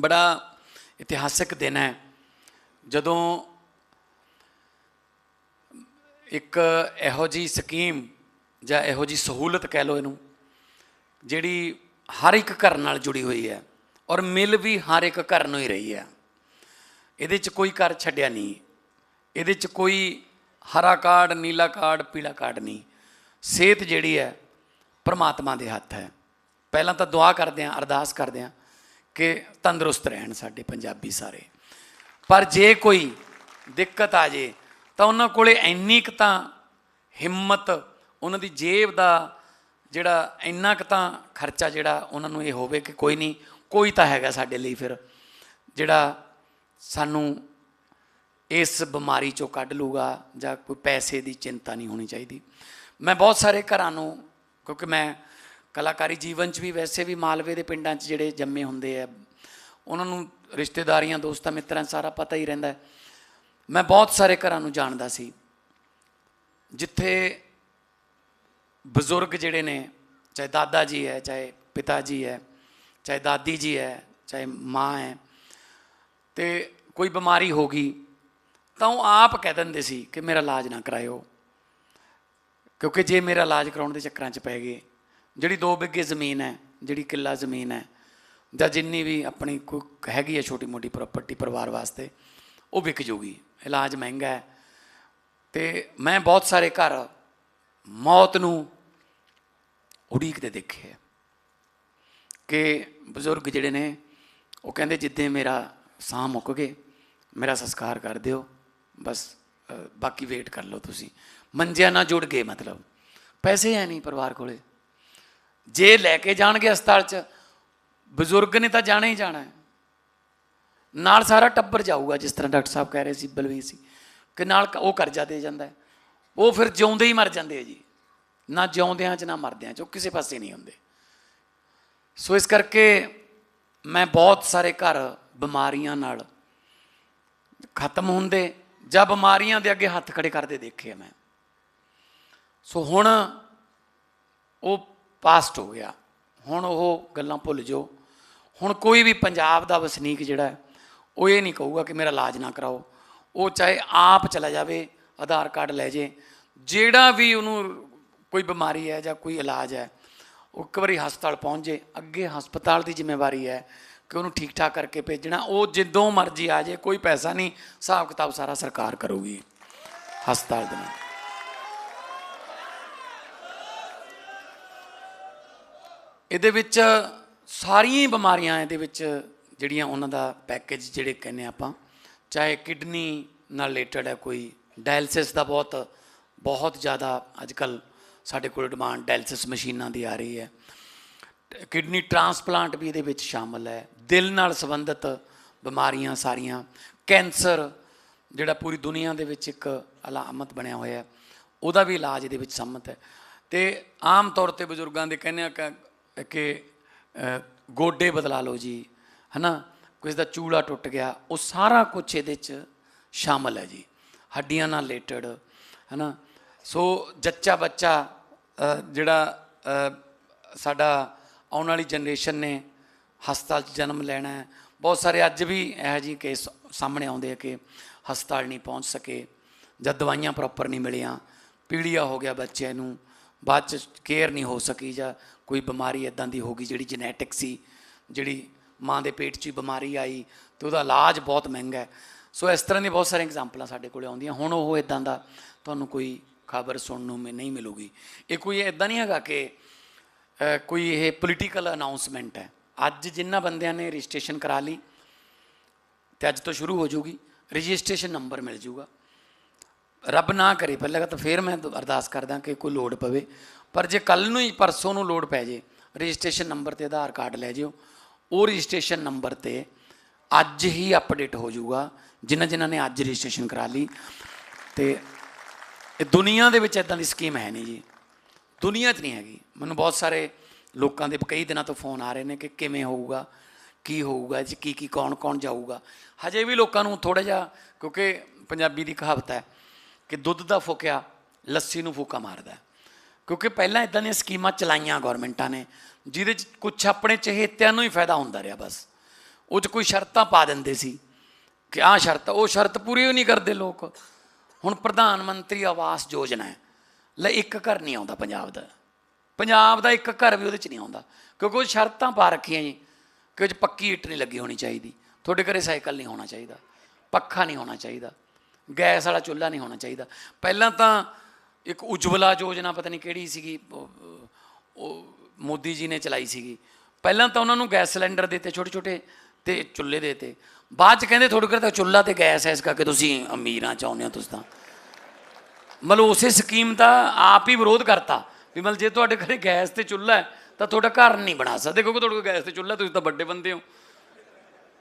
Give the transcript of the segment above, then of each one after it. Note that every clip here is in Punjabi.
ਬੜਾ ਇਤਿਹਾਸਕ ਦਿਨ ਹੈ। ਜਦੋਂ ਇੱਕ ਇਹੋ ਜੀ ਸਕੀਮ ਜਾਂ ਇਹੋ ਜੀ ਸਹੂਲਤ ਕਹਿ ਲਓ ਇਹਨੂੰ, ਜਿਹੜੀ ਹਰ ਇੱਕ ਘਰ ਨਾਲ ਜੁੜੀ ਹੋਈ ਹੈ ਔਰ ਮਿਲ ਵੀ ਹਰ ਇੱਕ ਘਰ ਨੂੰ ਹੀ ਰਹੀ ਹੈ। ਇਹਦੇ 'ਚ ਕੋਈ ਘਰ ਛੱਡਿਆ ਨਹੀਂ। ਇਹਦੇ 'ਚ ਕੋਈ ਹਰਾ ਕਾਰਡ, ਨੀਲਾ ਕਾਰਡ, ਪੀਲਾ ਕਾਰਡ ਨਹੀਂ। ਸਿਹਤ ਜਿਹੜੀ ਹੈ ਪਰਮਾਤਮਾ ਦੇ ਹੱਥ ਹੈ। ਪਹਿਲਾਂ ਤਾਂ ਦੁਆ ਕਰਦੇ ਆਂ ਅਰਦਾਸ ਕਰਦੇ ਆਂ ਕਿ ਤੰਦਰੁਸਤ ਰਹਿਣ ਸਾਡੇ ਪੰਜਾਬੀ ਸਾਰੇ। ਪਰ ਜੇ ਕੋਈ ਦਿੱਕਤ ਆ ਜੇ, ਤਾਂ ਉਹਨਾਂ ਕੋਲੇ ਇੰਨੀ ਕੁ ਤਾਂ ਹਿੰਮਤ, ਉਹਨਾਂ ਦੀ ਜੇਬ ਦਾ ਜਿਹੜਾ ਇੰਨਾ ਕੁ ਤਾਂ ਖਰਚਾ ਜਿਹੜਾ ਉਹਨਾਂ ਨੂੰ ਇਹ ਹੋਵੇ ਕਿ ਕੋਈ ਨਹੀਂ, ਕੋਈ ਤਾਂ ਹੈਗਾ ਸਾਡੇ ਲਈ ਫਿਰ, ਜਿਹੜਾ ਸਾਨੂੰ ਇਸ ਬਿਮਾਰੀ ਚੋਂ ਕੱਢ ਲੂਗਾ ਜਾਂ ਕੋਈ ਪੈਸੇ ਦੀ ਚਿੰਤਾ ਨਹੀਂ ਹੋਣੀ ਚਾਹੀਦੀ। ਮੈਂ ਬਹੁਤ ਸਾਰੇ ਘਰਾਂ ਨੂੰ, ਕਿਉਂਕਿ ਮੈਂ ਕਲਾਕਾਰੀ ਜੀਵਨ 'ਚ ਵੀ ਵੈਸੇ ਵੀ ਮਾਲਵੇ ਦੇ ਪਿੰਡਾਂ 'ਚ ਜਿਹੜੇ ਜੰਮੇ ਹੁੰਦੇ ਆ। ਉਹਨਾਂ ਨੂੰ ਰਿਸ਼ਤੇਦਾਰੀਆਂ, ਦੋਸਤਾਂ, ਮਿੱਤਰਾਂ ਸਾਰਾ ਪਤਾ ਹੀ ਰਹਿੰਦਾ। ਮੈਂ ਬਹੁਤ ਸਾਰੇ ਘਰਾਂ ਨੂੰ ਜਾਣਦਾ ਸੀ। ਜਿੱਥੇ ਬਜ਼ੁਰਗ ਜਿਹੜੇ ਨੇ, ਚਾਹੇ ਦਾਦਾ ਜੀ ਹੈ, ਚਾਹੇ ਪਿਤਾ ਜੀ ਹੈ, ਚਾਹੇ ਦਾਦੀ ਜੀ ਹੈ, ਚਾਹੇ ਮਾਂ ਹੈ, ਤੇ ਕੋਈ ਬਿਮਾਰੀ ਹੋ ਗਈ, ਤਾਂ ਉਹ ਆਪ ਕਹਿ ਦਿੰਦੇ ਸੀ ਕਿ ਮੇਰਾ ਇਲਾਜ ਨਾ ਕਰਾਇਓ, ਕਿਉਂਕਿ ਜੇ ਮੇਰਾ ਇਲਾਜ ਕਰਾਉਣ ਦੇ ਚੱਕਰਾਂ 'ਚ ਪੈ ਗਏ ਜਿਹੜੀ 2 ਬਿੱਗੇ ਜ਼ਮੀਨ ਹੈ, ਜਿਹੜੀ ਕਿੱਲਾ ਜ਼ਮੀਨ ਹੈ, ਜਾਂ ਜਿੰਨੀ ਵੀ ਆਪਣੀ ਕੋਈ ਹੈਗੀ ਹੈ ਛੋਟੀ ਮੋਟੀ ਪ੍ਰਾਪਰਟੀ ਪਰਿਵਾਰ ਵਾਸਤੇ, ਉਹ ਵਿਕ ਜੂਗੀ। ਇਲਾਜ ਮਹਿੰਗਾ ਹੈ। ਤੇ ਮੈਂ ਬਹੁਤ ਸਾਰੇ ਘਰ ਮੌਤ ਨੂੰ ਉਡੀਕਦੇ ਦੇਖੇ ਹੈ। ਕਿ ਬਜ਼ੁਰਗ ਜਿਹੜੇ ਨੇ, ਉਹ ਕਹਿੰਦੇ ਜਿੱਦੇ ਮੇਰਾ ਸਾਹ ਮੁੱਕ ਗਏ, ਮੇਰਾ ਸੰਸਕਾਰ ਕਰ ਦਿਓ, ਬਸ ਬਾਕੀ ਵੇਟ ਕਰ ਲਓ ਤੁਸੀਂ। ਮੰਜਿਆਂ ਨਾਲ ਜੁੜ ਗਏ ਮਤਲਬ। ਪੈਸੇ ਹੈ ਨਹੀਂ ਪਰਿਵਾਰ ਕੋਲੇ। ਜੇ ਲੈ ਕੇ ਜਾਣਗੇ ਹਸਪਤਾਲ 'ਚ, ਬਜ਼ੁਰਗ ਨੇ ਤਾਂ ਜਾਣਾ ਹੀ ਜਾਣਾ ਨਾਲ ਸਾਰਾ ਟੱਬਰ ਜਾਊਗਾ, ਜਿਸ ਤਰ੍ਹਾਂ ਡਾਕਟਰ ਸਾਹਿਬ ਕਹਿ ਰਹੇ ਸੀ, ਬਲਵੀਰ ਸੀ ਕਿ ਨਾਲ ਉਹ ਕਰਜ਼ਾ ਦੇ ਜਾਂਦਾ ਉਹ ਫਿਰ ਜਿਉਂਦੇ ਹੀ ਮਰ ਜਾਂਦੇ ਆ ਜੀ। ਨਾ ਜਿਉਂਦਿਆਂ 'ਚ, ਨਾ ਮਰਦਿਆਂ 'ਚ, ਉਹ ਕਿਸੇ ਪਾਸੇ ਨਹੀਂ ਹੁੰਦੇ। ਸੋ ਇਸ ਕਰਕੇ ਮੈਂ ਬਹੁਤ ਸਾਰੇ ਘਰ ਬਿਮਾਰੀਆਂ ਨਾਲ ਖਤਮ ਹੁੰਦੇ, ਜਾਂ ਬਿਮਾਰੀਆਂ ਦੇ ਅੱਗੇ ਹੱਥ ਖੜੇ ਕਰਦੇ ਦੇਖੇ ਆ ਮੈਂ। ਸੋ ਹੁਣ ਉਹ ਪਾਸਟ ਹੋ ਗਿਆ। ਹੁਣ ਉਹ ਗੱਲਾਂ ਭੁੱਲ ਜਾਓ। ਹੁਣ ਕੋਈ ਵੀ ਪੰਜਾਬ ਦਾ ਵਸਨੀਕ ਜਿਹੜਾ ਹੈ, ਉਹ ਇਹ ਨਹੀਂ ਕਹੂਗਾ ਕਿ ਮੇਰਾ ਇਲਾਜ ਨਾ ਕਰਾਓ। ਉਹ ਚਾਹੇ ਆਪ ਚਲਾ ਜਾਵੇ, ਆਧਾਰ ਕਾਰਡ ਲੈ ਜੇ, ਜਿਹੜਾ ਵੀ ਉਹਨੂੰ ਕੋਈ ਬਿਮਾਰੀ ਹੈ ਜਾਂ ਕੋਈ ਇਲਾਜ ਹੈ, ਉਹ ਇੱਕ ਵਾਰੀ ਹਸਪਤਾਲ ਪਹੁੰਚ ਜੇ। ਅੱਗੇ ਹਸਪਤਾਲ ਦੀ ਜ਼ਿੰਮੇਵਾਰੀ ਹੈ ਕਿ ਉਹਨੂੰ ਠੀਕ ਠਾਕ ਕਰਕੇ ਭੇਜਣਾ। ਉਹ ਜਿੱਦੋਂ ਮਰਜ਼ੀ ਆ ਜੇ, ਕੋਈ ਪੈਸਾ ਨਹੀਂ ਹਿਸਾਬ ਕਿਤਾਬ ਸਾਰਾ ਸਰਕਾਰ ਕਰੂਗੀ ਹਸਪਤਾਲ ਦੇ ਨਾਲ। ਇਹਦੇ ਵਿੱਚ ਸਾਰੀਆਂ ਹੀ ਬਿਮਾਰੀਆਂ ਇਹਦੇ ਵਿੱਚ ਜਿਹੜੀਆਂ ਉਹਨਾਂ ਦਾ ਪੈਕੇਜ ਜਿਹੜੇ ਕਹਿੰਦੇ ਆਪਾਂ, ਚਾਹੇ ਕਿਡਨੀ ਨਾਲ ਰਿਲੇਟਡ ਹੈ ਕੋਈ ਡਾਇਲਿਸਿਸ ਦਾ ਬਹੁਤ ਬਹੁਤ ਜ਼ਿਆਦਾ ਅੱਜ ਕੱਲ ਸਾਡੇ ਕੋਲ ਡਿਮਾਂਡ ਡਾਇਲਿਸਿਸ ਮਸ਼ੀਨਾਂ ਦੀ ਆ ਰਹੀ ਹੈ। ਕਿਡਨੀ ਟ੍ਰਾਂਸਪਲਾਂਟ ਵੀ ਇਹਦੇ ਵਿੱਚ ਸ਼ਾਮਲ ਹੈ। ਦਿਲ ਨਾਲ ਸੰਬੰਧਿਤ ਬਿਮਾਰੀਆਂ ਸਾਰੀਆਂ। ਕੈਂਸਰ, ਜਿਹੜਾ ਪੂਰੀ ਦੁਨੀਆ ਦੇ ਵਿੱਚ ਇੱਕ ਅਲਾਮਤ ਬਣਿਆ ਹੋਇਆ ਹੈ, ਉਹਦਾ ਵੀ ਇਲਾਜ ਇਹਦੇ ਵਿੱਚ ਸੰਮਤ ਹੈ। ਤੇ ਆਮ ਤੌਰ ਤੇ ਬਜ਼ੁਰਗਾਂ ਦੇ ਕਹਿੰਦੇ ਆ ਕਿ- ਕਿ ਗੋਡੇ ਬਦਲਾ ਲਓ ਜੀ, ਹਨਾ? ਕਿਸੇ ਦਾ ਚੂਲਾ ਟੁੱਟ ਗਿਆ, ਉਹ ਸਾਰਾ ਕੁਝ ਇਹਦੇ 'ਚ ਸ਼ਾਮਲ ਹੈ ਜੀ। ਹੱਡੀਆਂ ਨਾਲ ਰਿਲੇਟਡ ਹਨਾ? ਸੋ ਜੱਚਾ ਬੱਚਾ ਜਿਹੜਾ ਸਾਡਾ ਆਉਣ ਵਾਲੀ ਜਨਰੇਸ਼ਨ ਨੇ ਹਸਪਤਾਲ 'ਚ ਜਨਮ ਲੈਣਾ ਹੈ। ਬਹੁਤ ਸਾਰੇ ਅੱਜ ਵੀ ਇਹੋ ਜਿਹੇ ਕੇਸ ਸਾਹਮਣੇ ਆਉਂਦੇ ਆ ਕਿ ਹਸਪਤਾਲ ਨਹੀਂ ਪਹੁੰਚ ਸਕੇ, ਜਾਂ ਦਵਾਈਆਂ ਪ੍ਰੋਪਰ ਨਹੀਂ ਮਿਲੀਆਂ, ਪੀੜੀਆ ਹੋ ਗਿਆ ਬੱਚੇ ਨੂੰ, ਬਾਅਦ ਚ ਕੇਅਰ ਨਹੀਂ ਹੋ ਸਕੀ, ਜਾਂ ਕੋਈ ਬਿਮਾਰੀ ਇਦਾਂ ਦੀ ਹੋ ਗਈ ਜਿਹੜੀ ਜੈਨੇਟਿਕ ਸੀ, ਜਿਹੜੀ ਮਾਂ ਦੇ ਪੇਟ 'ਚ ਹੀ ਬਿਮਾਰੀ ਆਈ ਤੇ ਉਹਦਾ ਇਲਾਜ ਬਹੁਤ ਮਹਿੰਗਾ ਹੈ। ਸੋ ਇਸ ਤਰ੍ਹਾਂ ਦੀ ਬਹੁਤ ਸਾਰੀਆਂ ਐਗਜ਼ਾਮਪਲਾਂ ਸਾਡੇ ਕੋਲੇ ਆਉਂਦੀਆਂ। ਹੁਣ ਉਹ ਇਦਾਂ ਦਾ ਤੁਹਾਨੂੰ ਕੋਈ ਖਬਰ ਸੁਣਨ ਨੂੰ ਨਹੀਂ ਮਿਲੂਗੀ। ਇਹ ਕੋਈ ਇਦਾਂ ਨਹੀਂ ਹੈਗਾ ਕਿ ਕੋਈ ਇਹ ਪੋਲੀਟੀਕਲ ਅਨਾਉਂਸਮੈਂਟ ਹੈ। ਅੱਜ ਜਿੰਨਾ ਬੰਦਿਆਂ ਨੇ ਰਜਿਸਟ੍ਰੇਸ਼ਨ ਕਰਾ ਲਈ ਤੇ ਅੱਜ ਤੋਂ ਸ਼ੁਰੂ ਹੋ ਜਾਊਗੀ ਰਜਿਸਟ੍ਰੇਸ਼ਨ ਨੰਬਰ ਮਿਲ ਜਾਊਗਾ ਰੱਬ ਨਾ ਕਰੇ, ਪਹਿਲਾਂ ਤਾਂ ਫੇਰ ਮੈਂ ਅਰਦਾਸ ਕਰਦਾ ਕਿ ਕੋਈ ਲੋੜ ਪਵੇ। ਪਰ ਜੇ ਕੱਲ ਨੂੰ ਹੀ ਪਰਸੋਂ ਨੂੰ ਲੋੜ ਪੈ ਜੇ, ਰਜਿਸਟ੍ਰੇਸ਼ਨ ਨੰਬਰ ਤੇ ਆਧਾਰ ਕਾਰਡ ਲੈ ਜਿਓ, ਉਹ ਰਜਿਸਟ੍ਰੇਸ਼ਨ ਨੰਬਰ ਤੇ ਅੱਜ ਹੀ ਅਪਡੇਟ ਹੋ ਜਾਊਗਾ, ਜਿਨ੍ਹਾਂ ਜਿਨ੍ਹਾਂ ਨੇ ਅੱਜ ਰਜਿਸਟ੍ਰੇਸ਼ਨ ਕਰਾ ਲਈ। ਤੇ ਇਹ ਦੁਨੀਆ ਦੇ ਵਿੱਚ ਇਦਾਂ ਦੀ ਸਕੀਮ ਹੈ ਨਹੀਂ ਜੀ। ਦੁਨੀਆ 'ਚ ਨਹੀਂ ਹੈਗੀ। ਮੈਨੂੰ ਬਹੁਤ ਸਾਰੇ ਲੋਕਾਂ ਦੇ ਕਈ ਦਿਨਾਂ ਤੋਂ ਫੋਨ ਆ ਰਹੇ ਨੇ ਕਿ ਕਿਵੇਂ ਹੋਊਗਾ, ਕੀ ਹੋਊਗਾ ਇਹ 'ਚ ਕੀ ਕੀ ਕੌਣ ਕੌਣ ਜਾਊਗਾ। ਹਜੇ ਵੀ ਲੋਕਾਂ ਨੂੰ ਥੋੜਾ ਜਿਹਾ, ਕਿਉਂਕਿ ਪੰਜਾਬੀ ਦੀ ਕਹਾਵਤ ਹੈ ਕਿ ਦੁੱਧ ਦਾ ਫੁਕਿਆ, ਲੱਸੀ ਨੂੰ ਫੂਕਾ ਮਾਰਦਾ ਕਿਉਂਕਿ ਪਹਿਲਾਂ ਇਦਾਂ ਦੀਆਂ ਸਕੀਮਾਂ ਚਲਾਈਆਂ ਗਵਰਨਮੈਂਟਾਂ ਨੇ, ਜਿਹਦੇ 'ਚ ਕੁਝ ਆਪਣੇ ਚਹੇਤਿਆਂ ਨੂੰ ਹੀ ਫਾਇਦਾ ਹੁੰਦਾ ਰਿਹਾ ਬਸ। ਉਹ 'ਚ ਕੋਈ ਸ਼ਰਤਾਂ ਪਾ ਦਿੰਦੇ ਸੀ ਕਿ ਆਹ ਸ਼ਰਤ, ਉਹ ਸ਼ਰਤ ਪੂਰੀ ਹੀ ਨਹੀਂ ਕਰਦੇ ਲੋਕ। ਹੁਣ ਪ੍ਰਧਾਨ ਮੰਤਰੀ ਆਵਾਸ ਯੋਜਨਾ ਹੈ, ਲੈ ਇੱਕ ਘਰ ਨਹੀਂ ਆਉਂਦਾ ਪੰਜਾਬ ਦਾ। ਪੰਜਾਬ ਦਾ ਇੱਕ ਘਰ ਵੀ ਉਹਦੇ 'ਚ ਨਹੀਂ ਆਉਂਦਾ, ਕਿਉਂਕਿ ਉਹ ਸ਼ਰਤਾਂ ਪਾ ਰੱਖੀਆਂ ਜੀ ਕਿ ਉਹ 'ਚ ਪੱਕੀ ਇੱਟ ਨਹੀਂ ਲੱਗੀ ਹੋਣੀ ਚਾਹੀਦੀ। ਤੁਹਾਡੇ ਘਰੇ ਸਾਈਕਲ ਨਹੀਂ ਹੋਣਾ ਚਾਹੀਦਾ, ਪੱਖਾ ਨਹੀਂ ਹੋਣਾ ਚਾਹੀਦਾ, ਗੈਸ ਵਾਲਾ ਚੁੱਲ੍ਹਾ ਨਹੀਂ ਹੋਣਾ ਚਾਹੀਦਾ। ਪਹਿਲਾਂ ਤਾਂ ਇੱਕ ਉਜਵਲਾ ਯੋਜਨਾ ਪਤਾ ਨਹੀਂ ਕਿਹੜੀ ਸੀਗੀ, ਉਹ- ਮੋਦੀ ਜੀ ਨੇ ਚਲਾਈ ਸੀਗੀ। ਪਹਿਲਾਂ ਤਾਂ ਉਹਨਾਂ ਨੂੰ ਗੈਸ ਸਿਲੰਡਰ ਦਿੱਤੇ ਛੋਟੇ ਛੋਟੇ ਤੇ ਚੁੱਲ੍ਹੇ ਦਿੱਤੇ ਬਾਅਦ ਚ ਕਹਿੰਦੇ ਤੁਹਾਡੇ ਘਰ ਤਾਂ ਚੁੱਲ੍ਹਾ ਤੇ ਗੈਸ ਹੈ, ਇਸ ਕਰਕੇ ਤੁਸੀਂ ਅਮੀਰਾਂ ਚਾਹੁੰਦੇ ਹੋ ਤੁਸੀਂ ਤਾਂ। ਮਤਲਬ ਉਸੇ ਸਕੀਮ ਦਾ ਆਪ ਹੀ ਵਿਰੋਧ ਕਰਤਾ ਵੀ ਮਤਲਬ ਜੇ ਤੁਹਾਡੇ ਘਰੇ ਗੈਸ ਤੇ ਚੁੱਲ੍ਹਾ ਹੈ, ਤਾਂ ਤੁਹਾਡਾ ਘਰ ਨਹੀਂ ਬਣਾ ਸਕਦੇ, ਕਿਉਂਕਿ ਤੁਹਾਡੇ ਕੋਲ ਗੈਸ ਤੇ ਚੁੱਲ੍ਹਾ ਤੁਸੀਂ ਤਾਂ ਵੱਡੇ ਬੰਦੇ ਹੋ।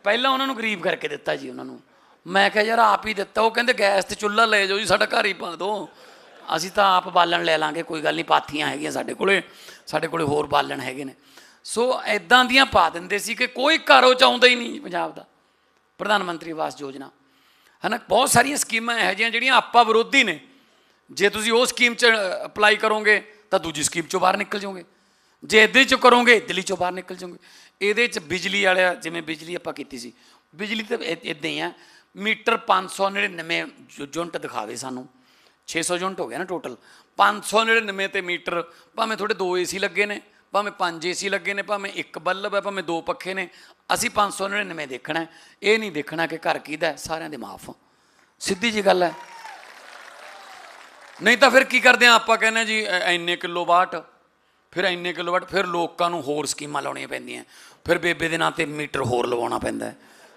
ਪਹਿਲਾਂ ਉਹਨਾਂ ਨੂੰ ਗਰੀਬ ਕਰਕੇ ਦਿੱਤਾ ਜੀ ਉਹਨਾਂ ਨੂੰ। ਮੈਂ ਕਿਹਾ ਯਾਰ ਆਪ ਹੀ ਦਿੱਤਾ, ਉਹ ਕਹਿੰਦੇ ਗੈਸ ਤੇ ਚੁੱਲ੍ਹਾ ਲੈ ਜਾਓ ਜੀ, ਸਾਡਾ ਘਰ ਹੀ ਪਾ ਦਿਓ। ਅਸੀਂ ਤਾਂ ਆਪ ਬਾਲਣ ਲੈ ਲਾਂਗੇ, ਕੋਈ ਗੱਲ ਨਹੀਂ, ਪਾਥੀਆਂ ਹੈਗੀਆਂ ਸਾਡੇ ਕੋਲੇ ਸਾਡੇ ਕੋਲੇ ਹੋਰ ਬਾਲਣ ਹੈਗੇ ਨੇ। ਸੋ ਐਦਾਂ ਦੀਆਂ ਪਾ ਦਿੰਦੇ ਸੀ ਕਿ ਕੋਈ ਘਰੋਂ ਚਾਹੁੰਦਾ ਹੀ ਨਹੀਂ ਪੰਜਾਬ ਦਾ। ਪ੍ਰਧਾਨ ਮੰਤਰੀ ਆਵਾਸ ਯੋਜਨਾ। ਹਨਾ, ਬਹੁਤ ਸਾਰੀਆਂ ਸਕੀਮਾਂ ਇਹੋ ਜਿਹੀਆਂ ਜਿਹੜੀਆਂ ਆਪਾਂ ਵਿਰੋਧੀ ਨੇ। ਜੇ ਤੁਸੀਂ ਉਹ ਸਕੀਮ 'ਚ ਅਪਲਾਈ ਕਰੋਗੇ, ਤਾਂ ਦੂਜੀ ਸਕੀਮ 'ਚੋਂ ਬਾਹਰ ਨਿਕਲ ਜਾਓਗੇ। ਜੇ ਇਹਦੇ 'ਚ ਕਰੋਗੇ, ਦਿੱਲੀ 'ਚੋਂ ਬਾਹਰ ਨਿਕਲ ਜਾਓਗੇ। ਇਹਦੇ 'ਚ ਬਿਜਲੀ ਵਾਲਿਆ, ਜਿਵੇਂ ਬਿਜਲੀ ਆਪਾਂ ਕੀਤੀ ਸੀ। ਬਿਜਲੀ ਤਾਂ ਇਦਾਂ ਹੀ ਆ। ਮੀਟਰ 599 ਯੂ- ਯੂਨਿਟ ਦਿਖਾਵੇ ਸਾਨੂੰ। 600 ਯੂਨਿਟ ਹੋ ਗਿਆ ਨਾ ਟੋਟਲ 599 ਤੇ ਮੀਟਰ, ਭਾਵੇਂ ਤੁਹਾਡੇ ਦੋ ਏਸੀ ਲੱਗੇ ਨੇ, ਭਾਵੇਂ ਪੰਜ ਏਸੀ ਲੱਗੇ ਨੇ, ਭਾਵੇਂ ਇੱਕ ਬੱਲਬ ਹੈ, ਭਾਵੇਂ ਦੋ ਪੱਖੇ ਨੇ, ਅਸੀਂ 599 ਦੇਖਣਾ ਇਹ ਨਹੀਂ ਦੇਖਣਾ ਕਿ ਘਰ ਕਿਹਦਾ ਸਾਰਿਆਂ ਦੇ ਮਾਫ ਸਿੱਧੀ ਜੀ ਗੱਲ ਹੈ। ਨਹੀਂ ਤਾਂ ਫਿਰ ਕੀ ਕਰਦੇ ਆ ਆਪਾਂ ਕਹਿੰਦੇ ਹਾਂ ਜੀ, ਐ- ਐਨੇ ਕਿਲੋ ਵਾਟ, ਫਿਰ ਐਨੇ ਕਿਲੋ ਵਾਟ, ਫਿਰ ਲੋਕਾਂ ਨੂੰ ਹੋਰ ਸਕੀਮਾਂ ਲਾਉਣੀਆਂ ਪੈਂਦੀਆਂ। ਫਿਰ ਬੇਬੇ ਦੇ ਨਾਂ ਤੇ ਮੀਟਰ ਹੋਰ ਲਵਾਉਣਾ ਪੈਂਦਾ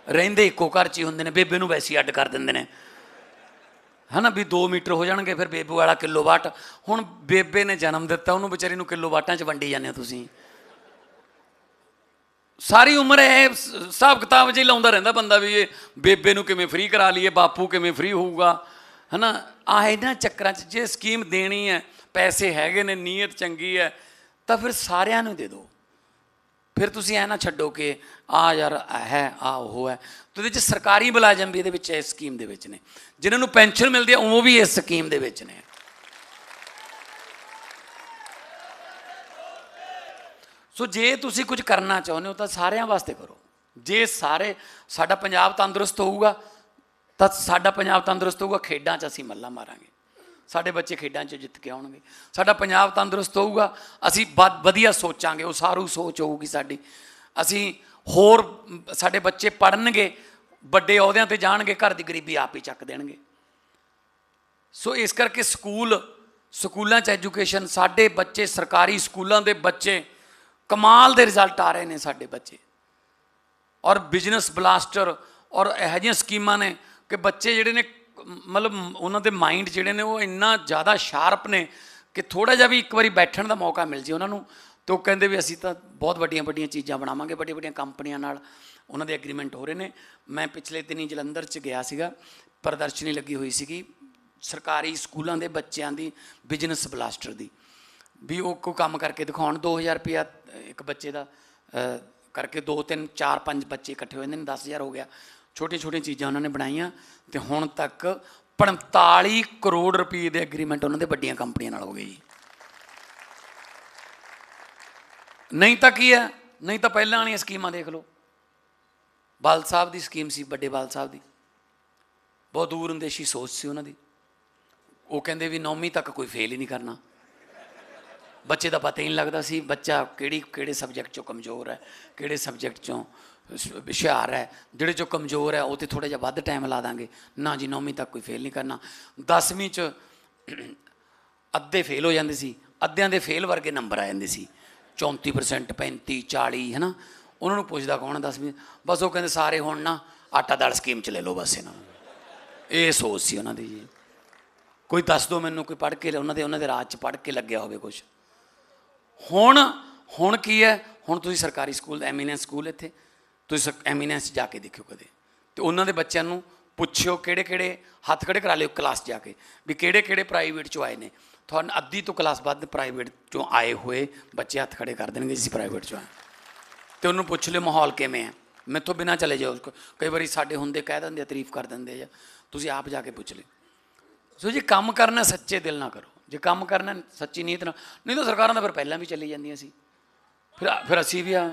ਰਹਿੰਦੇ ਇੱਕੋ ਘਰ 'ਚ ਹੀ ਹੁੰਦੇ ਨੇ, ਬੇਬੇ ਨੂੰ ਵੈਸੀ ਅੱਡ ਕਰ ਦਿੰਦੇ ਨੇ। ਹਨਾ ਵੀ 2 ਮੀਟਰ ਹੋ ਜਾਣਗੇ, ਫਿਰ ਬੇਬੂ ਵਾਲਾ ਕਿਲੋ ਵਾਟ ਹੁਣ ਬੇਬੇ ਨੇ ਜਨਮ ਦਿੱਤਾ, ਉਹਨੂੰ ਵਿਚਾਰੀ ਨੂੰ ਕਿਲੋ ਵਾਟਾਂ 'ਚ ਵੰਡੀ ਜਾਂਦੇ ਹੋ ਤੁਸੀਂ। ਸਾਰੀ ਉਮਰ ਇਹ ਹਿਸਾਬ ਕਿਤਾਬ ਜੇ ਲਾਉਂਦਾ ਰਹਿੰਦਾ ਬੰਦਾ ਵੀ ਇਹ ਬੇਬੇ ਨੂੰ ਕਿਵੇਂ ਫ੍ਰੀ ਕਰਾ ਲਈਏ, ਬਾਪੂ ਕਿਵੇਂ ਫ੍ਰੀ ਹੋਊਗਾ, ਹਨਾ? ਆ ਇਹਨਾਂ ਚੱਕਰਾਂ 'ਚ ਜੇ ਸਕੀਮ ਦੇਣੀ ਹੈ, ਪੈਸੇ ਹੈਗੇ ਨੇ, ਨੀਅਤ ਚੰਗੀ ਹੈ, ਤਾਂ ਫਿਰ ਸਾਰਿਆਂ ਨੂੰ ਦੇ ਦਿਓ। ਫਿਰ ਤੁਸੀਂ ਐ ਨਾ ਛੱਡੋ ਕਿ ਆ ਯਾਰ ਹੈ, ਆ ਉਹ ਹੈ। ਤੇ ਇਹਦੇ ਚ ਸਰਕਾਰੀ ਮੁਲਾਜ਼ਮ ਵੀ ਇਹਦੇ ਵਿੱਚ ਇਸ ਸਕੀਮ ਦੇ ਵਿੱਚ ਨੇ। ਜਿਨ੍ਹਾਂ ਨੂੰ ਪੈਨਸ਼ਨ ਮਿਲਦੀ ਹੈ, ਉਹ ਵੀ ਇਸ ਸਕੀਮ ਦੇ ਵਿੱਚ ਨੇ। ਸੋ ਜੇ ਤੁਸੀਂ ਕੁਝ ਕਰਨਾ ਚਾਹੁੰਦੇ ਹੋ ਤਾਂ ਸਾਰਿਆਂ ਵਾਸਤੇ ਕਰੋ। ਜੇ ਸਾਰੇ, ਸਾਡਾ ਪੰਜਾਬ ਤੰਦਰੁਸਤ ਹੋਊਗਾ, ਤਾਂ ਸਾਡਾ ਪੰਜਾਬ ਤੰਦਰੁਸਤ ਹੋਊਗਾ, ਖੇਡਾਂ 'ਚ ਅਸੀਂ ਮੱਲਾ ਮਾਰਾਂਗੇ। ਸਾਡੇ ਬੱਚੇ ਖੇਡਾਂ 'ਚ ਜਿੱਤ ਕੇ ਆਉਣਗੇ। ਸਾਡਾ ਪੰਜਾਬ ਤੰਦਰੁਸਤ ਹੋਊਗਾ। ਅਸੀਂ ਵਧ- ਵਧੀਆ ਸੋਚਾਂਗੇ। ਉਹ ਸਾਰੂ ਸੋਚ ਹੋਊਗੀ ਸਾਡੀ। ਅਸੀਂ ਹੋਰ ਸਾਡੇ ਬੱਚੇ ਪੜਨਗੇ ਵੱਡੇ ਅਹੁਦਿਆਂ ਤੇ ਜਾਣਗੇ, ਘਰ ਦੀ ਗਰੀਬੀ ਆਪ ਹੀ ਚੱਕ ਦੇਣਗੇ। ਸੋ ਇਸ ਕਰਕੇ ਸਕੂਲ, ਸਕੂਲਾਂ 'ਚ ਐਜੂਕੇਸ਼ਨ, ਸਾਡੇ ਬੱਚੇ ਸਰਕਾਰੀ ਸਕੂਲਾਂ ਦੇ ਬੱਚੇ ਕਮਾਲ ਦੇ ਰਿਜ਼ਲਟ ਆ ਰਹੇ ਨੇ ਸਾਡੇ ਬੱਚੇ। ਔਰ ਬਿਜ਼ਨਸ ਬਲਾਸਟਰ ਔਰ ਇਹੋ ਜਿਹੀਆਂ ਸਕੀਮਾਂ ਨੇ ਕਿ ਬੱਚੇ ਜਿਹੜੇ ਨੇ ਮਤਲਬ ਉਹਨਾਂ ਦੇ ਮਾਈਂਡ ਜਿਹੜੇ ਨੇ ਉਹ ਇੰਨਾ ਜ਼ਿਆਦਾ ਸ਼ਾਰਪ ਨੇ ਕਿ ਥੋੜਾ ਜਿਹਾ ਵੀ ਇੱਕ ਵਾਰੀ ਬੈਠਣ ਦਾ ਮੌਕਾ ਮਿਲ ਜੇ ਉਹਨਾਂ ਨੂੰ, ਤੇ ਉਹ ਕਹਿੰਦੇ ਵੀ ਅਸੀਂ ਤਾਂ ਬਹੁਤ ਵੱਡੀਆਂ ਵੱਡੀਆਂ ਚੀਜ਼ਾਂ ਬਣਾਵਾਂਗੇ, ਵੱਡੀਆਂ ਵੱਡੀਆਂ ਕੰਪਨੀਆਂ ਨਾਲ ਉਹਨਾਂ ਦੇ ਐਗਰੀਮੈਂਟ ਹੋ ਰਹੇ ਨੇ। ਮੈਂ ਪਿਛਲੇ ਦਿਨੀ ਜਲੰਧਰ 'ਚ ਗਿਆ ਸੀਗਾ, ਪ੍ਰਦਰਸ਼ਨੀ ਲੱਗੀ ਹੋਈ ਸੀਗੀ ਸਰਕਾਰੀ ਸਕੂਲਾਂ ਦੇ ਬੱਚਿਆਂ ਦੀ ਬਿਜ਼ਨਸ ਬਲਾਸਟਰ ਦੀ। ਵੀ ਉਹ ਕੋਈ ਕੰਮ ਕਰਕੇ ਦਿਖਾਉਣ 2000 ਰੁਪਿਆ ਇੱਕ ਬੱਚੇ ਦਾ ਕਰਕੇ 2 3 4 5 ਬੱਚੇ ਇਕੱਠੇ ਹੋ ਜਾਂਦੇ ਨੇ 10000 ਹੋ ਗਿਆ। ਛੋਟੀਆਂ ਛੋਟੀਆਂ ਚੀਜ਼ਾਂ ਉਹਨਾਂ ਨੇ ਬਣਾਈਆਂ ਤੇ ਹੁਣ ਤੱਕ 45 ਕਰੋੜ ਰੁਪਏ ਦੇ ਐਗਰੀਮੈਂਟ ਉਹਨਾਂ ਦੇ ਵੱਡੀਆਂ ਕੰਪਨੀਆਂ ਨਾਲ ਹੋ ਗਏ ਜੀ। ਨਹੀਂ ਤਾਂ ਕੀ ਹੈ? ਨਹੀਂ ਤਾਂ ਪਹਿਲਾਂ ਵਾਲੀਆਂ ਸਕੀਮਾਂ ਦੇਖ ਲਓ। ਬਾਲ ਸਾਹਿਬ ਦੀ ਸਕੀਮ ਸੀ, ਵੱਡੇ ਬਾਲ ਸਾਹਿਬ ਦੀ। ਬਹੁਤ ਦੂਰ ਅੰਦੇਸ਼ੀ ਸੋਚ ਸੀ ਉਹਨਾਂ ਦੀ। ਉਹ ਕਹਿੰਦੇ ਵੀ ਨੌਵੀਂ ਤੱਕ ਕੋਈ ਫੇਲ ਹੀ ਨਹੀਂ ਕਰਨਾ। ਬੱਚੇ ਦਾ ਪਤਾ ਹੀ ਨਹੀਂ ਲੱਗਦਾ ਸੀ, ਬੱਚਾ ਕਿਹੜੀ, ਕਿਹੜੇ ਸਬਜੈਕਟ ਚੋਂ ਕਮਜ਼ੋਰ ਹੈ, ਕਿਹੜੇ ਸਬਜੈਕਟ ਚੋਂ ਹੁਸ਼ਿਆਰ ਹੈ, ਜਿਹੜੇ ਚੋਂ ਕਮਜ਼ੋਰ ਹੈ, ਉਹ ਤੇ ਥੋੜਾ ਜਿਹਾ ਵੱਧ ਟਾਈਮ ਲਾ ਦਾਂਗੇ। ਨਾ ਜੀ, ਨੌਵੀਂ ਤੱਕ ਕੋਈ ਫੇਲ ਨਹੀਂ ਕਰਨਾ। 10ਵੀਂ ਚ ਅੱਧੇ ਫੇਲ ਹੋ ਜਾਂਦੇ ਸੀ, ਅੱਧਿਆਂ ਦੇ ਫੇਲ ਵਰਗੇ ਨੰਬਰ ਆ ਜਾਂਦੇ ਸੀ। 34% 35 40 ਹੈਨਾ? ਉਹਨਾਂ ਨੂੰ ਪੁੱਛਦਾ ਕੌਣ 10ਵੀਂ ਬਸ ਉਹ ਕਹਿੰਦੇ ਸਾਰੇ ਹੁਣ ਨਾ ਆਟਾ ਦਾਲ ਸਕੀਮ ਚ ਲੈ ਲਓ ਬਸ ਇਹਨਾਂ ਨੂੰ। ਇਹ ਸੋਚ ਸੀ ਉਹਨਾਂ ਦੀ ਜੀ। ਕੋਈ ਦੱਸ ਦਿਓ ਮੈਨੂੰ, ਕੋਈ ਪੜ੍ਹ ਕੇ, ਉਹਨਾਂ ਦੇ ਉਹਨਾਂ ਦੇ ਰਾਜ ਚ ਪੜ੍ਹ ਕੇ ਲੱਗਿਆ ਹੋਵੇ ਕੁਝ ਹੁਣ ਹੁਣ ਕੀ ਹੈ? ਹੁਣ ਤੁਸੀਂ ਸਰਕਾਰੀ ਸਕੂਲ ਐਮੀਨੈਂਸ ਸਕੂਲ ਇੱਥੇ, ਤੁਸੀਂ ਐਮੀਨੈਂਸ ਜਾ ਕੇ ਦੇਖਿਓ ਕਦੇ। ਤੇ ਉਹਨਾਂ ਦੇ ਬੱਚਿਆਂ ਨੂੰ ਪੁੱਛਿਓ ਕਿਹੜੇ ਕਿਹੜੇ ਹੱਥ ਖੜੇ ਕਰਾ ਲਿਓ ਕਲਾਸ ਜਾ ਕੇ, ਵੀ ਕਿਹੜੇ ਕਿਹੜੇ ਪ੍ਰਾਈਵੇਟ ਚੋਂ ਆਏ ਨੇ। ਤੁਹਾਨੂੰ ਅੱਧੀ ਤੋਂ ਕਲਾਸ ਵੱਧ ਪ੍ਰਾਈਵੇਟ ਚੋਂ ਆਏ ਹੋਏ ਬੱਚੇ ਹੱਥ ਖੜੇ ਕਰ ਦੇਣਗੇ ਜੀ ਪ੍ਰਾਈਵੇਟ ਚੋਂ ਆਏ। ਤੇ ਉਹਨੂੰ ਪੁੱਛ ਲਿਓ ਮਾਹੌਲ ਕਿਵੇਂ ਹੈ। ਮੈਥੋਂ ਬਿਨਾਂ ਚਲੇ ਜਾਓ। ਕਈ ਵਾਰੀ ਸਾਡੇ ਹੁੰਦੇ ਕਹਿ ਦਿੰਦੇ ਆ, ਤਾਰੀਫ ਕਰ ਦਿੰਦੇ ਆ ਤੁਸੀਂ ਆਪ ਜਾ ਕੇ ਪੁੱਛ ਲਿਓ। ਸੋ ਜੇ, ਕੰਮ ਕਰਨਾ ਸੱਚੇ ਦਿਲ ਨਾਲ ਕਰੋ। ਜੇ ਕੰਮ ਕਰਨਾ ਸੱਚੀ ਨੀਤ ਨਾਲ। ਨਹੀਂ ਤਾਂ ਸਰਕਾਰਾਂ ਦਾ ਫਿਰ ਪਹਿਲਾਂ ਵੀ ਚੱਲੀ ਜਾਂਦੀਆਂ ਸੀ। ਫਿਰ ਫਿਰ ਅਸੀਂ ਵੀ ਆ।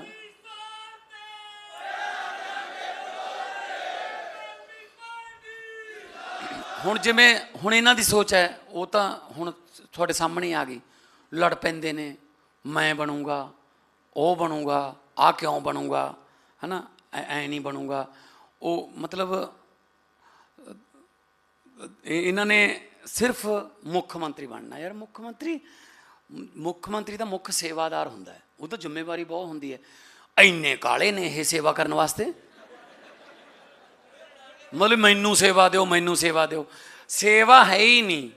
ਹੁਣ ਜਿਵੇਂ, ਹੁਣ ਇਹਨਾਂ ਦੀ ਸੋਚ ਹੈ, ਉਹ ਤਾਂ ਹੁਣ ਤੁਹਾਡੇ ਸਾਹਮਣੇ ਆ ਗਈ। ਲੜ ਪੈਂਦੇ ਨੇ, ਮੈਂ ਬਣੂੰਗਾ, ਉਹ ਬਣੂਗਾ, ਆ ਕਿਉਂ ਬਣੂੰਗਾ, ਹਨਾ? ਐ ਨਹੀਂ ਬਣੂਗਾ। ਉਹ ਮਤਲਬ ਇਹਨਾਂ ਨੇ ਸਿਰਫ ਮੁੱਖ ਮੰਤਰੀ ਬਣਨਾ। ਯਾਰ ਮੁੱਖ ਮੰਤਰੀ ਮੁੱਖ ਮੰਤਰੀ ਦਾ ਮੁੱਖ ਸੇਵਾਦਾਰ ਹੁੰਦਾ ਹੈ। ਉਹ ਤਾਂ ਜ਼ਿੰਮੇਵਾਰੀ ਬਹੁਤ ਹੁੰਦੀ ਹੈ। ਐਨੇ ਕਾਲੇ ਨੇ ਇਹ ਸੇਵਾ ਕਰਨ ਵਾਸਤੇ। ਮਤਲਬ ਮੈਨੂੰ ਸੇਵਾ ਦਿਓ, ਮੈਨੂੰ ਸੇਵਾ ਦਿਓ। ਸੇਵਾ ਹੈ ਹੀ ਨਹੀਂ।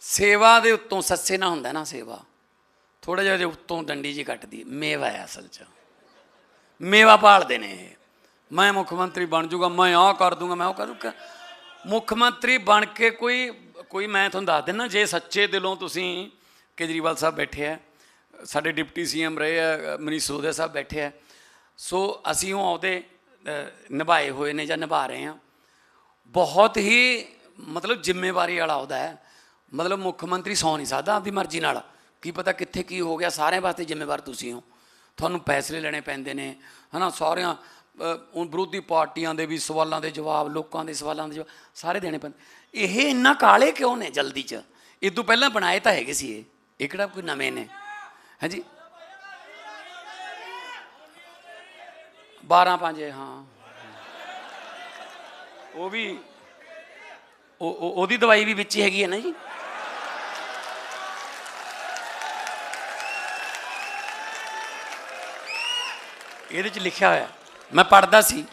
ਸੇਵਾ ਦੇ ਉੱਤੋਂ ਸੱਸੇ ਨਾ ਹੁੰਦਾ ਨਾ ਸੇਵਾ। ਥੋੜਾ ਜਿਹਾ ਜੇ ਉੱਤੋਂ ਡੰਡੀ ਜੀ ਕੱਟਦੀ, ਮੇਵਾ ਹੈ ਅਸਲ 'ਚ। ਮੇਵਾ ਪਾਲਦੇ ਨੇ ਇਹ। ਮੈਂ ਮੁੱਖ ਮੰਤਰੀ ਬਣ ਜਾਊਗਾ ਮੈਂ ਆਹ ਕਰ ਦੂੰਗਾ, ਮੈਂ ਉਹ ਕਰ ਦੂੰਗਾ। ਮੁੱਖ ਮੰਤਰੀ ਬਣ ਕੇ ਕੋਈ ਕੋਈ ਮੈਂ ਤੁਹਾਨੂੰ ਦੱਸ ਦਿੰਦਾ ਜੇ ਸੱਚੇ ਦਿਲੋਂ ਤੁਸੀਂ ਕੇਜਰੀਵਾਲ ਸਾਹਿਬ ਬੈਠੇ ਆ ਸਾਡੇ ਡਿਪਟੀ ਸੀਐਮ ਰਹੇ ਆ ਮਨੀਸ਼ ਸਿਸੋਦੀਆ ਸਾਹਿਬ ਬੈਠੇ ਆ ਸੋ ਅਸੀਂ ਉਹ ਆਉਦੇ ਨਿਭਾਏ ਹੋਏ ਨੇ ਜਾਂ ਨਿਭਾ ਰਹੇ ਆ। ਬਹੁਤ ਹੀ ਮਤਲਬ ਜ਼ਿੰਮੇਵਾਰੀ ਵਾਲਾ ਉਹਦਾ ਹੈ। ਮਤਲਬ ਮੁੱਖ ਮੰਤਰੀ ਸੌ ਨਹੀਂ ਸਕਦਾ ਆਪਦੀ ਮਰਜ਼ੀ ਨਾਲ। ਕੀ ਪਤਾ ਕਿੱਥੇ ਕੀ ਹੋ ਗਿਆ ਸਾਰਿਆਂ ਵਾਸਤੇ ਜ਼ਿੰਮੇਵਾਰ ਤੁਸੀਂ ਹੋ। ਤੁਹਾਨੂੰ ਫੈਸਲੇ ਲੈਣੇ ਪੈਂਦੇ ਨੇ ਹਨਾ ਸਾਰਿਆਂ ਅ, ਹੁਣ ਵਿਰੋਧੀ ਪਾਰਟੀਆਂ ਦੇ ਵੀ ਸਵਾਲਾਂ ਦੇ ਜਵਾਬ ਲੋਕਾਂ ਦੇ ਸਵਾਲਾਂ ਦੇ ਜਵਾਬ ਸਾਰੇ ਦੇਣੇ ਪੈਂਦੇ। ਇਹ ਇੰਨਾ ਕਾਲੇ ਕਿਉਂ ਨੇ ਜਲਦੀ ਚ? ਇਹ ਤੋਂ ਪਹਿਲਾਂ ਬਣਾਏ ਤਾਂ ਹੈਗੇ ਸੀ ਇਹ। ਇਹ ਕਿਹੜਾ ਕੋਈ ਨਵੇਂ ਨੇ? ਹਾਂਜੀ। 12 5 ਹਾਂ। ਉਹ ਵੀ, ਉਹ ਉਹਦੀ ਦਵਾਈ ਵੀ ਵਿੱਚ ਹੀ ਹੈਗੀ ਹੈ ਨਾ ਜੀ? ਇਹਦੇ ਚ ਲਿਖਿਆ ਹੋਇਆ। ਮੈਂ ਪੜਦਾ ਸੀ।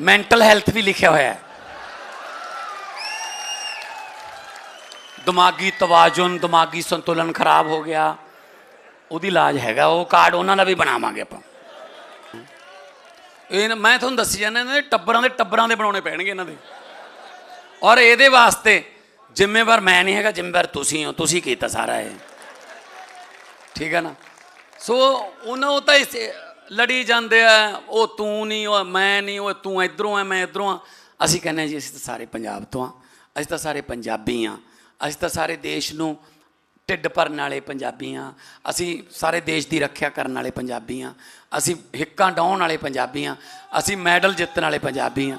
ਮੈਂਟਲ ਹੈਲਥ ਵੀ ਲਿਖਿਆ ਹੋਇਆ ਹੈ। ਦਿਮਾਗੀ ਤਵਾਜ਼ੁਨ ਦਿਮਾਗੀ ਸੰਤੁਲਨ ਖਰਾਬ ਹੋ ਗਿਆ। ਉਹਦੀ ਇਲਾਜ ਹੈਗਾ, ਉਹ ਕਾਰਡ ਉਹਨਾਂ ਦਾ ਵੀ ਬਣਾਵਾਂਗੇ ਆਪਾਂ। ਇਹ ਮੈਂ ਤੁਹਾਨੂੰ ਦੱਸੀ ਜਾਂਦਾ, ਇਹਨਾਂ ਦੇ ਟੱਬਰਾਂ ਦੇ ਟੱਬਰਾਂ ਦੇ ਬਣਾਉਣੇ ਪੈਣਗੇ ਇਹਨਾਂ ਦੇ। ਔਰ ਇਹਦੇ ਵਾਸਤੇ ਜ਼ਿੰਮੇਵਾਰ ਮੈਂ ਨਹੀਂ ਹੈਗਾ, ਜ਼ਿੰਮੇਵਾਰ ਤੁਸੀਂ ਹੋ, ਤੁਸੀਂ ਕੀਤਾ ਸਾਰਾ ਇਹ। ਠੀਕ ਹੈ ਨਾ? ਸੋ, ਉਹਨਾਂ, ਉਹ ਤਾਂ ਇਸ, ਲੜੀ ਜਾਂਦੇ ਆ, ਉਹ ਤੂੰ ਨਹੀਂ, ਉਹ ਮੈਂ ਨਹੀਂ, ਉਹ ਤੂੰ ਇਧਰੋਂ ਆ, ਮੈਂ ਇਧਰੋਂ ਆ। ਅਸੀਂ ਕਹਿੰਦੇ ਹਾਂ ਜੀ, ਅਸੀਂ ਤਾਂ ਸਾਰੇ ਪੰਜਾਬ ਤੋਂ ਆ, ਅਸੀਂ ਤਾਂ ਸਾਰੇ ਪੰਜਾਬੀ ਆ। ਅਸੀਂ ਤਾਂ ਸਾਰੇ ਦੇਸ਼ ਨੂੰ ਢਿੱਡ ਭਰਨ ਵਾਲੇ ਪੰਜਾਬੀ ਆ। ਅਸੀਂ ਸਾਰੇ ਦੇਸ਼ ਦੀ ਰੱਖਿਆ ਕਰਨ ਵਾਲੇ ਪੰਜਾਬੀ ਆ। ਅਸੀਂ ਹਿੱਕਾਂ ਡਾਉਣ ਵਾਲੇ ਪੰਜਾਬੀ ਆ। ਅਸੀਂ ਮੈਡਲ ਜਿੱਤਣ ਵਾਲੇ ਪੰਜਾਬੀ ਆ।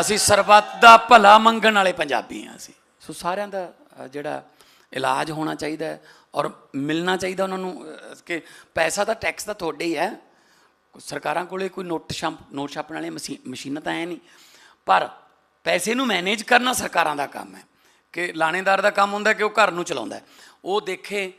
ਅਸੀਂ ਸਰਬੱਤ ਦਾ ਭਲਾ ਮੰਗਣ ਵਾਲੇ ਪੰਜਾਬੀ ਆ ਅਸੀਂ। ਸੋ ਸਾਰਿਆਂ ਦਾ ਜਿਹੜਾ ਇਲਾਜ ਹੋਣਾ ਚਾਹੀਦਾ ਹੈ ਔਰ ਮਿਲਣਾ ਚਾਹੀਦਾ ਉਹਨਾਂ ਨੂੰ ਕਿ ਪੈਸਾ ਤਾਂ ਟੈਕਸ ਦਾ ਤੁਹਾਡੇ ਹੀ ਹੈ। ਸਰਕਾਰਾਂ ਕੋਲੇ ਕੋਈ ਨੋਟ ਛਾਪ, ਨੋਟ ਛਾਪਣ ਵਾਲੀਆਂ ਮਸ਼ੀ- ਮਸ਼ੀਨਾਂ ਤਾਂ ਹੈ ਨਹੀਂ। ਪਰ ਪੈਸੇ ਨੂੰ ਮੈਨੇਜ ਕਰਨਾ ਸਰਕਾਰਾਂ ਦਾ ਕੰਮ ਹੈ। ਕਿ ਲਾਣੇਦਾਰ ਦਾ ਕੰਮ ਹੁੰਦਾ ਕਿ ਉਹ ਘਰ ਨੂੰ ਚਲਾਉਂਦਾ ਉਹ ਦੇਖੇ